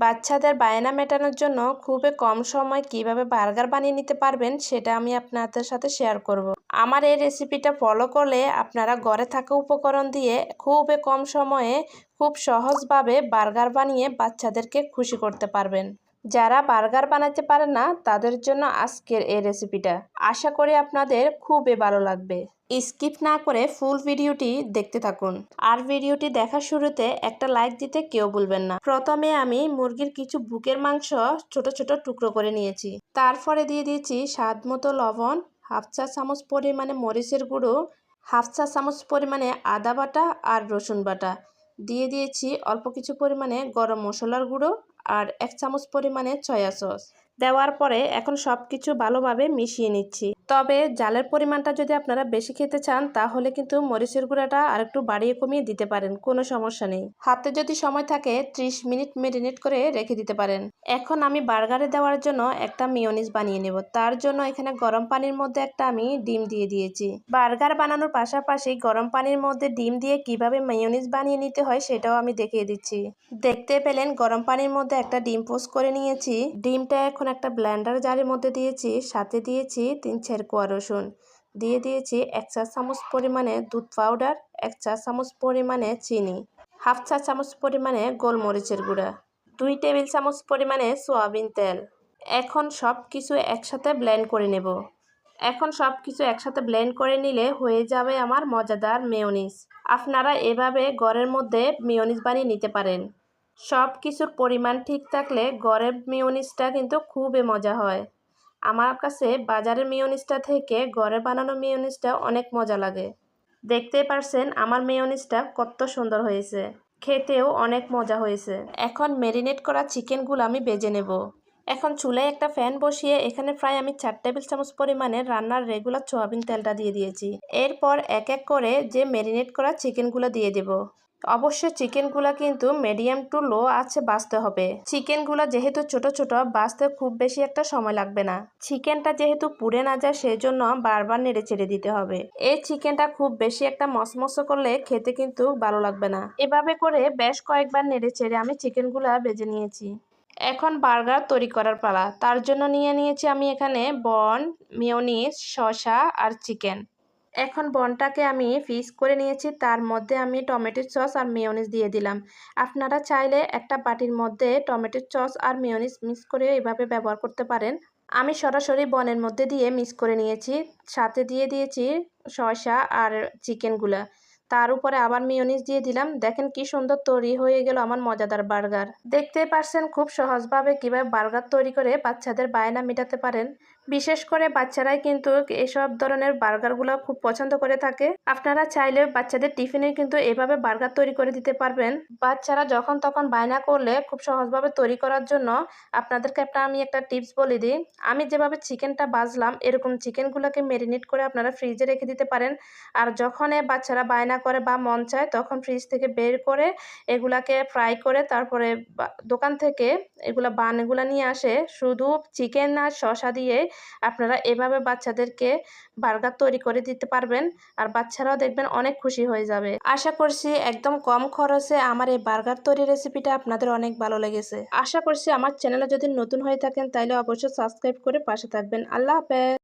বাচ্চাদের বায়না মেটানোর জন্য খুবই কম সময় কীভাবে বার্গার বানিয়ে নিতে পারবেন সেটা আমি আপনাদের সাথে শেয়ার করব। আমার এই রেসিপিটা ফলো করলে আপনারা ঘরে থাকা উপকরণ দিয়ে খুবই কম সময়ে খুব সহজভাবে বার্গার বানিয়ে বাচ্চাদেরকে খুশি করতে পারবেন যারা বার্গার বানাতে পারেন না, তাদের জন্য আজকের এই রেসিপিটা আশা করি আপনাদের খুবই ভালো লাগবে। স্কিপ না করে ফুল ভিডিওটি দেখতে থাকুন। আর ভিডিওটি দেখার শুরুতে একটা লাইক দিতে কেউ ভুলবেন না। প্রথমে আমি মুরগির কিছু বুকের মাংস ছোট ছোট টুকরো করে নিয়েছি। তারপরে দিয়ে দিয়েছি স্বাদ মতো লবণ, হাফ চা চামচ পরিমাণে মরিচের গুঁড়ো, হাফ চা চামচ পরিমাণে আদা বাটা আর রসুন বাটা। দিয়ে দিয়েছি অল্প কিছু পরিমাণে গরম মশলার গুঁড়ো আর এক চামচ পরিমাণে সয়া সস। দেওয়ার পরে এখন সব কিছু ভালোভাবে মিশিয়ে নিচ্ছি। তবে জালের পরিমাণটা যদি আপনারা বেশি খেতে চান, তাহলে কিন্তু মরিচের গুঁড়াটা আর একটু বাড়িয়ে কমিয়ে দিতে পারেন, কোনো সমস্যা নেই। হাতে যদি সময় থাকে, ত্রিশ মিনিট মেরিনেট করে রেখে দিতে পারেন। এখন আমি বার্গারে দেওয়ার জন্য একটা মিওনিস বানিয়ে নেব। তার জন্য এখানে গরম পানির মধ্যে একটা আমি ডিম দিয়ে দিয়েছি। বার্গার বানানোর পাশাপাশি গরম পানির মধ্যে ডিম দিয়ে কীভাবে মিওনিস বানিয়ে নিতে হয়, সেটাও আমি দেখিয়ে দিচ্ছি। দেখতে পেলেন, গরম পানির মধ্যে একটা ডিম পোস্ট করে নিয়েছি। ডিমটা এখন একটা ব্লেন্ডার জারের মধ্যে দিয়েছি, সাথে দিয়েছি তিন চার কোয়া রসুন। দিয়ে দিয়েছি এক চা চামচ পরিমাণে দুধ পাউডার এক চা চামচ পরিমাণে চিনি, হাফ চা চামচ পরিমাণে গোলমরিচের গুঁড়া, দুই টেবিল চামচ পরিমাণে সোয়াবিন তেল। এখন সব কিছু একসাথে ব্লেন্ড করে নেব। এখন সব কিছু একসাথে ব্লেন্ড করে নিলে হয়ে যাবে আমার মজাদার মেয়নিস আপনারা এভাবে ঘরের মধ্যে মেয়নিস বানিয়ে নিতে পারেন। সব কিছুর পরিমাণ ঠিক থাকলে গড়ের মিওনিসটা কিন্তু খুবই মজা হয়। আমার কাছে বাজারের মিওনিসটা থেকে ঘরে বানানো মিওনিসটা অনেক মজা লাগে। দেখতে পারছেন আমার মিওনিসটা কত সুন্দর হয়েছে। খেতেও অনেক মজা হয়েছে। এখন ম্যারিনেট করা চিকেনগুলো আমি বেজে নেব। এখন চুলায় একটা ফ্যান বসিয়ে এখানে প্রায় আমি চার টেবিল চামচ পরিমাণে রান্নার রেগুলার সোয়াবিন তেলটা দিয়ে দিয়েছি। এরপর এক এক করে যে ম্যারিনেট করা চিকেনগুলো দিয়ে দেব। অবশ্যই চিকেনগুলা কিন্তু মিডিয়াম টু লো আছে, বাঁচতে হবে। চিকেনগুলা যেহেতু ছোট ছোট, বাঁচতে খুব বেশি একটা সময় লাগবে না। চিকেনটা যেহেতু পুড়ে না যায় সেই জন্য বারবার নেড়ে চেড়ে দিতে হবে। এই চিকেনটা খুব বেশি একটা মসমস করলে খেতে কিন্তু ভালো লাগবে না। এভাবে করে বেশ কয়েকবার নেড়ে চেড়ে আমি চিকেনগুলা বেজে নিয়েছি। এখন বার্গার তৈরি করার পালা। তার জন্য নিয়ে নিয়েছি আমি এখানে বন মিওনিস শসা আর চিকেন। এখন বনটাকে আমি ফিস করে নিয়েছি, তার মধ্যে আমি টমেটোর সস আর মেয়নিস দিয়ে দিলাম। আপনারা চাইলে একটা বাটির মধ্যে টমেটোর সস আর মেয়নিস মিক্স করে এভাবে ব্যবহার করতে পারেন। আমি সরাসরি বনের মধ্যে দিয়ে মিক্স করে নিয়েছি, সাথে দিয়ে দিয়েছি শসা আর চিকেনগুলা তার উপরে আবার মিওনিস দিয়ে দিলাম। দেখেন কি সুন্দর তৈরি হয়ে গেল আমার মজাদার বার্গার। দেখতে পারছেন খুব সহজভাবে কীভাবে বার্গার তৈরি করে বাচ্চাদের বায়না মেটাতে পারেন। বিশেষ করে বাচ্চারাই কিন্তু এসব ধরনের বার্গারগুলো খুব পছন্দ করে থাকে। আপনারা চাইলে বাচ্চাদের টিফিনে কিন্তু এভাবে বার্গার তৈরি করে দিতে পারবেন। বাচ্চারা যখন তখন বায়না করলে খুব সহজভাবে তৈরি করার জন্য আপনাদেরকে একটা আমি একটা টিপস বলে দিই। আমি যেভাবে চিকেনটা বাজলাম, এরকম চিকেনগুলোকে ম্যারিনেট করে আপনারা ফ্রিজে রেখে দিতে পারেন। আর যখন বাচ্চারা বায়না করে বা মন চায়, তখন ফ্রিজ থেকে বের করে এগুলাকে ফ্রাই করে তারপরে দোকান থেকে এগুলা বানগুলা নিয়ে আসে। শুধু চিকেন আর শশা দিয়ে আপনারা এভাবে বাচ্চাদেরকে বার্গার তৈরি করে দিতে পারবেন আর বাচ্চারাও দেখবেন অনেক খুশি হয়ে যাবে। আশা করছি একদম কম খরচে আমার এই বার্গার তৈরি রেসিপিটা আপনাদের অনেক ভালো লেগেছে। আশা করছি আমার চ্যানেলে যদি নতুন হয়ে থাকেন তাহলে অবশ্যই সাবস্ক্রাইব করে পাশে থাকবেন। আল্লাহ হাফেজ।